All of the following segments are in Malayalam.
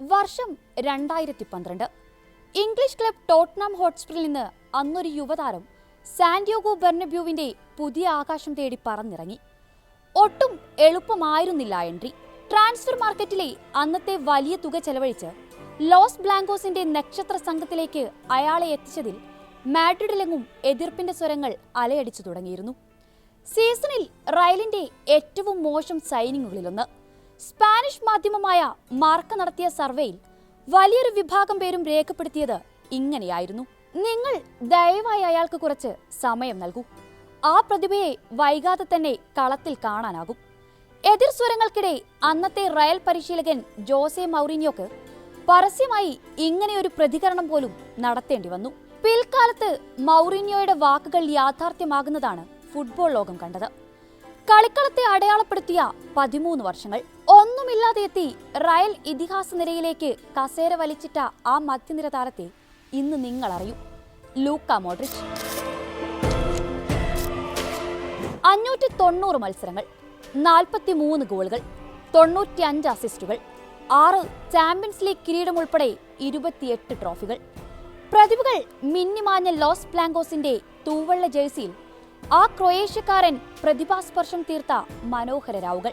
വർഷം രണ്ടായിരത്തി പന്ത്രണ്ട് ഇംഗ്ലീഷ് ക്ലബ് ടോട്ട്നാം ഹോട്ട്സ്പറിൽ നിന്ന് അന്നൊരു യുവതാരം സാന്റിയോഗോ ബെർണബ്യൂവിന്റെ പുതിയ ആകാശം തേടി പറന്നിറങ്ങി. ഒട്ടും എളുപ്പമായിരുന്നില്ല എൻട്രി. ട്രാൻസ്ഫർ മാർക്കറ്റിലെ അന്നത്തെ വലിയ തുക ചെലവഴിച്ച് ലോസ് ബ്ലാങ്കോസിന്റെ നക്ഷത്ര സംഘത്തിലേക്ക് അയാളെ എത്തിച്ചതിൽ മാഡ്രിഡിലെങ്ങും എതിർപ്പിന്റെ സ്വരങ്ങൾ അലയടിച്ചു തുടങ്ങിയിരുന്നു. സീസണിൽ റയലിന്റെ ഏറ്റവും മോശം സൈനിങ്ങുകളിലൊന്ന് സ്പാനിഷ് മാധ്യമമായ മാർക്ക നടത്തിയ സർവേയിൽ വലിയൊരു വിഭാഗം പേരും രേഖപ്പെടുത്തിയത് ഇങ്ങനെയായിരുന്നു. നിങ്ങൾ ദയവായി അയാൾക്ക് കുറച്ച് സമയം നൽകൂ. ആ പ്രതിഭയെ വൈകാതെ തന്നെ കളത്തിൽ കാണാനാകും. എതിർ സ്വരങ്ങൾക്കിടെ അന്നത്തെ റയൽ പരിശീലകൻ ജോസെ മൗറിനിയോക്ക് പരസ്യമായി ഇങ്ങനെയൊരു പ്രതികരണം പോലും നടത്തേണ്ടി വന്നു. പിൽക്കാലത്ത് മൗറിനിയോയുടെ വാക്കുകൾ യാഥാർത്ഥ്യമാകുന്നതാണ് ഫുട്ബോൾ ലോകം കണ്ടത്. കളിക്കളത്തെ അടയാളപ്പെടുത്തിയ പതിമൂന്ന് വർഷങ്ങൾ. ഒന്നുമില്ലാതെ എത്തി റയൽ ഇതിഹാസ നിരയിലേക്ക് കസേര വലിച്ചിട്ട ആ മധ്യനിര താരത്തെ ഇന്ന് നിങ്ങൾ അറിയൂ ലൂക്ക മോഡ്രിച്ച്. അഞ്ഞൂറ്റി തൊണ്ണൂറ് മത്സരങ്ങൾ നാൽപ്പത്തി മൂന്ന് ഗോളുകൾ തൊണ്ണൂറ്റി അഞ്ച് അസിസ്റ്റുകൾ ആറ് ചാമ്പ്യൻസ് ലീഗ് കിരീടം ഉൾപ്പെടെ ഇരുപത്തിയെട്ട് ട്രോഫികൾ. പ്രതിഭകൾ മിന്നിമാഞ്ഞ ലോസ് പ്ലാങ്കോസിന്റെ തൂവള്ള ജേഴ്സിയിൽ ആ ക്രൊയേഷ്യക്കാരൻ പ്രതിഭാസ്പർശം തീർത്ത മനോഹര രാവുകൾ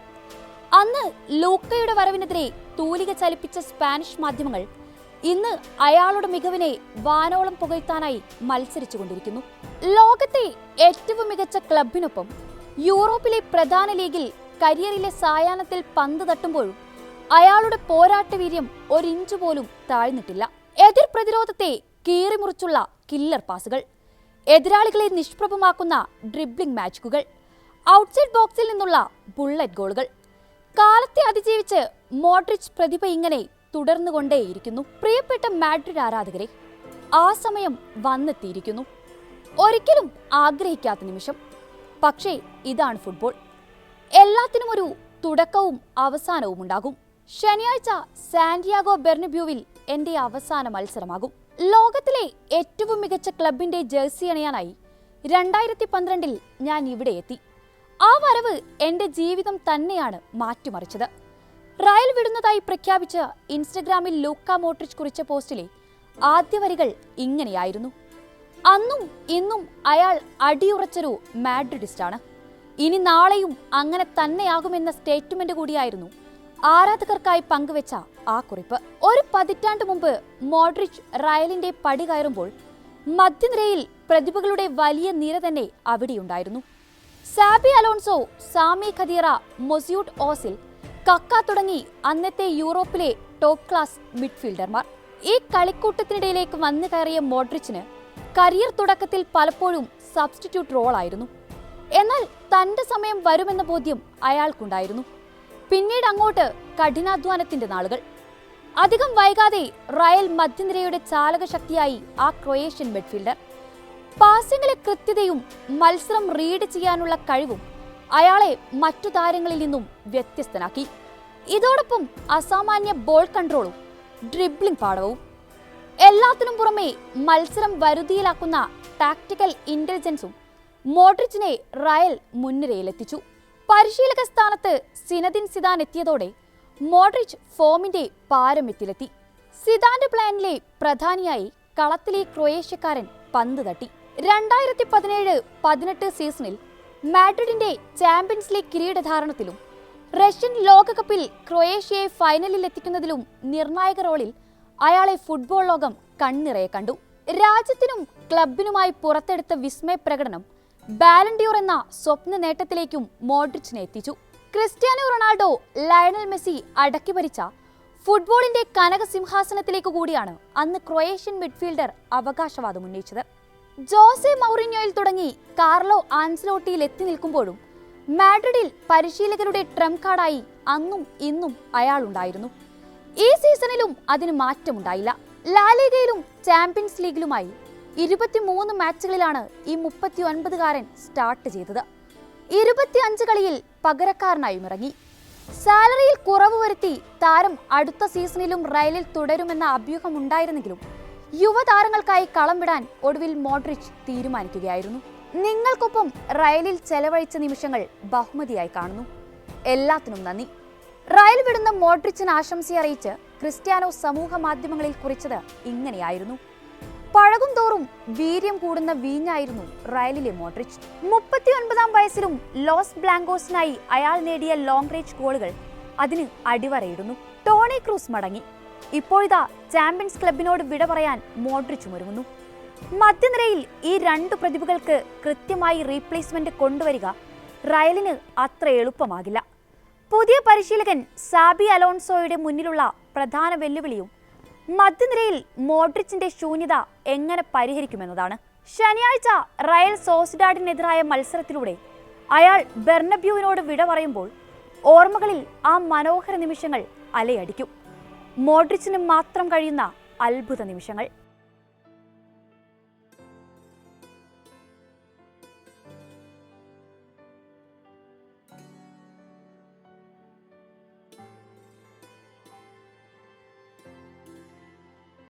അന്ന് ലൂക്കയുടെ വരവിനെതിരെ തൂലിക ചലിപ്പിച്ച സ്പാനിഷ് മാധ്യമങ്ങൾ ഇന്ന് അയാളുടെ മികവിനെ വാനോളം പുകഴ്ത്താനായി മത്സരിച്ചുകൊണ്ടിരിക്കുന്നു. ലോകത്തെ ഏറ്റവും മികച്ച ക്ലബിനൊപ്പം യൂറോപ്പിലെ പ്രധാന ലീഗിൽ കരിയറിലെ സായാഹ്നത്തിൽ പന്ത് തട്ടുമ്പോഴും അയാളുടെ പോരാട്ടവീര്യം ഒരിഞ്ചു പോലും താഴ്ന്നിട്ടില്ല. എതിർ പ്രതിരോധത്തെ കീറിമുറിച്ചുള്ള കില്ലർ പാസുകൾ. എതിരാളികളെ നിഷ്പ്രഭമാക്കുന്ന ഡ്രിബ്ലിംഗ് മാച്ചുകൾ ഔട്ട്സൈഡ് ബോക്സിൽ നിന്നുള്ള ബുള്ളറ്റ് ഗോളുകൾ കാലത്തെ അതിജീവിച്ച് മോഡ്രിച്ച് പ്രതിഭ ഇങ്ങനെ തുടർന്നുകൊണ്ടേയിരിക്കുന്നു. പ്രിയപ്പെട്ട മാഡ്രിഡ് ആരാധകരെ ആ സമയം വന്നെത്തിയിരിക്കുന്നു. ഒരിക്കലും ആഗ്രഹിക്കാത്ത നിമിഷം. പക്ഷേ ഇതാണ് ഫുട്ബോൾ എല്ലാത്തിനും ഒരു തുടക്കവും അവസാനവും ഉണ്ടാകും. ശനിയാഴ്ച സാന്റിയാഗോ ബെർണബ്യൂവിൽ എന്റെ അവസാന മത്സരമാകും. ലോകത്തിലെ ഏറ്റവും മികച്ച ക്ലബിന്റെ ജേഴ്സി അണിയാനായി രണ്ടായിരത്തി പന്ത്രണ്ടിൽ ഞാൻ ഇവിടെ എത്തി. ആ വരവ് എന്റെ ജീവിതം തന്നെയാണ് മാറ്റിമറിച്ചത്. റയൽ വിടുന്നതായി പ്രഖ്യാപിച്ച ഇൻസ്റ്റഗ്രാമിൽ ലൂക്ക മോട്രിച്ച് കുറിച്ച പോസ്റ്റിലെ ആദ്യ വരികൾ ഇങ്ങനെയായിരുന്നു. അന്നും ഇന്നും അയാൾ അടിയുറച്ചൊരു മാഡ്രിഡിസ്റ്റാണ്. ഇനി നാളെയും അങ്ങനെ തന്നെയാകുമെന്ന സ്റ്റേറ്റ്മെന്റ് കൂടിയായിരുന്നു ആരാധകർക്കായി പങ്കുവെച്ച ആ കുറിപ്പ്. ഒരു പതിറ്റാണ്ട് മുമ്പ് മോഡ്രിച്ച് റയലിന്റെ പടി കയറുമ്പോൾ മധ്യനിരയിൽ പ്രതിഭകളുടെ വലിയ നിര തന്നെ അവിടെയുണ്ടായിരുന്നു. Xabi Alonso Sami Khedira Mesut Ozil Kaka തുടങ്ങി അന്നത്തെ യൂറോപ്പിലെ ടോപ്പ് ക്ലാസ് മിഡ്ഫീൽഡർമാർ. ഈ കളിക്കൂട്ടത്തിനിടയിലേക്ക് വന്നു കയറിയ മോഡ്രിച്ചിന് കരിയർ തുടക്കത്തിൽ പലപ്പോഴും സബ്സ്റ്റിറ്റ്യൂട്ട് റോളായിരുന്നു. എന്നാൽ തന്റെ സമയം വരുമെന്ന ബോധ്യം അയാൾക്കുണ്ടായിരുന്നു. പിന്നീട് അങ്ങോട്ട് കഠിനാധ്വാനത്തിന്റെ നാളുകൾ. അധികം വൈകാതെ റയൽ മധ്യനിരയുടെ ചാലകശക്തിയായി ആ ക്രൊയേഷ്യൻ മിഡ്ഫീൽഡർ. പാസിംഗിലെ കൃത്യതയും മത്സരം റീഡ് ചെയ്യാനുള്ള കഴിവും അയാളെ മറ്റു താരങ്ങളിൽ നിന്നും വ്യത്യസ്തനാക്കി. ഇതോടൊപ്പം അസാമാന്യ ബോൾ കൺട്രോളും ഡ്രിബ്ലിംഗ് പാടവും എല്ലാത്തിനും പുറമെ മത്സരം വരുതിയിലാക്കുന്ന ടാക്ടിക്കൽ ഇന്റലിജൻസും മോഡ്രിച്ചിനെ റയൽ മുൻനിരയിലെത്തിച്ചു. പരിശീലക സ്ഥാനത്ത് സിനദിൻ സിദാൻ എത്തിയതോടെ മോഡ്രിച്ച് ഫോമിന്റെ പാരമ്യത്തിലെത്തി. സിദാന്റെ പ്ലാനിലെ പ്രധാനിയായി കളത്തിലെ ക്രൊയേഷ്യക്കാരൻ പന്ത് തട്ടി. രണ്ടായിരത്തി പതിനേഴ് പതിനെട്ട് സീസണിൽ മാഡ്രിഡിന്റെ ചാമ്പ്യൻസ് ലീഗ് കിരീടധാരണത്തിലും റഷ്യൻ ലോകകപ്പിൽ ക്രൊയേഷ്യയെ ഫൈനലിൽ എത്തിക്കുന്നതിലും നിർണായക റോളിൽ അയാളെ ഫുട്ബോൾ ലോകം കണ്ണിറയെ കണ്ടു. രാജ്യത്തിനും ക്ലബിനുമായി പുറത്തെടുത്ത വിസ്മയ പ്രകടനം ബാലൻഡിയോർ എന്ന സ്വപ്ന നേട്ടത്തിലേക്കും മോഡ്രിച്ചിനെ എത്തിച്ചു. ക്രിസ്ത്യാനോ റൊണാൾഡോ ലയണൽ മെസ്സി അടക്കി ഭരിച്ച ഫുട്ബോളിന്റെ കനകസിംഹാസനത്തിലേക്ക് കൂടിയാണ് അന്ന് ക്രൊയേഷ്യൻ മിഡ്ഫീൽഡർ അവകാശവാദം ഉന്നയിച്ചത്. ജോസെ മൗറിഞ്ഞോയിൽ തുടങ്ങി കാർലോ ആൻസലോട്ടിയിൽ എത്തി നിൽക്കുമ്പോഴും മാഡ്രിഡിൽ പരിശീലകരുടെ ട്രം കാർഡായി അന്നും ഇന്നും അയാളുണ്ടായിരുന്നു. ഈ സീസണിലും അതിന് മാറ്റമുണ്ടായില്ല. ലാലിഗയിലും ചാമ്പ്യൻസ് ലീഗിലുമായി ഇരുപത്തിമൂന്ന് മാച്ചുകളിലാണ് ഈ മുപ്പത്തി ഒൻപതുകാരൻ സ്റ്റാർട്ട് ചെയ്തത്. ഇരുപത്തിയഞ്ച് കളിയിൽ പകരക്കാരനായും ഇറങ്ങി. സാലറിയിൽ കുറവ് വരുത്തി താരം അടുത്ത സീസണിലും റയലിൽ തുടരുമെന്ന അഭ്യൂഹം ഉണ്ടായിരുന്നെങ്കിലും യുവതാരങ്ങൾക്കായി കളം വിടാൻ ഒടുവിൽ മോഡ്രിച്ച് തീരുമാനിക്കുകയായിരുന്നു. നിങ്ങൾക്കൊപ്പം റയലിൽ ചെലവഴിച്ച നിമിഷങ്ങൾ ബഹുമതിയായി കാണുന്നു. എല്ലാത്തിനും നന്ദി. റയൽ വിടുന്ന മോഡ്രിച്ചിന് ആശംസയറിയിച്ച് ക്രിസ്ത്യാനോ സമൂഹ മാധ്യമങ്ങളിൽ കുറിച്ചത് ഇങ്ങനെയായിരുന്നു. പഴകും തോറും വീര്യം കൂടുന്ന വീഞ്ഞായിരുന്നു റയലിലെ മോഡ്രിച്ച്. മുപ്പത്തിയൊൻപതാം വയസ്സിലും ലോസ് ബ്ലാങ്കോസിനായി അയാൾ നേടിയ ലോങ് റേഞ്ച് ഗോളുകൾ അതിന് അടിവരയിടുന്നു. ടോണി ക്രൂസ് മടങ്ങി. ഇപ്പോഴിതാ ചാമ്പ്യൻസ് ക്ലബിനോട് വിട പറയാൻ മോഡ്രിച്ചും ഒരുങ്ങുന്നു. മധ്യനിരയിൽ ഈ രണ്ട് പ്രതിഭകൾക്ക് കൃത്യമായി റീപ്ലേസ്മെന്റ് കൊണ്ടുവരിക റയലിന് അത്ര എളുപ്പമാകില്ല. പുതിയ പരിശീലകൻ സാബി അലോൺസോയുടെ മുന്നിലുള്ള പ്രധാന വെല്ലുവിളിയും മധ്യനിരയിൽ മോഡ്രിച്ചിന്റെ ശൂന്യത എങ്ങനെ പരിഹരിക്കുമെന്നതാണ്. ശനിയാഴ്ച റയൽ സോസ്ഡാഡിനെതിരായ മത്സരത്തിലൂടെ അയാൾ ബെർണബ്യൂവിനോട് വിട പറയുമ്പോൾ ഓർമ്മകളിൽ ആ മനോഹര നിമിഷങ്ങൾ അലയടിക്കും. മോഡ്രിച്ചിന് മാത്രം കഴിയുന്ന അത്ഭുത നിമിഷങ്ങൾ.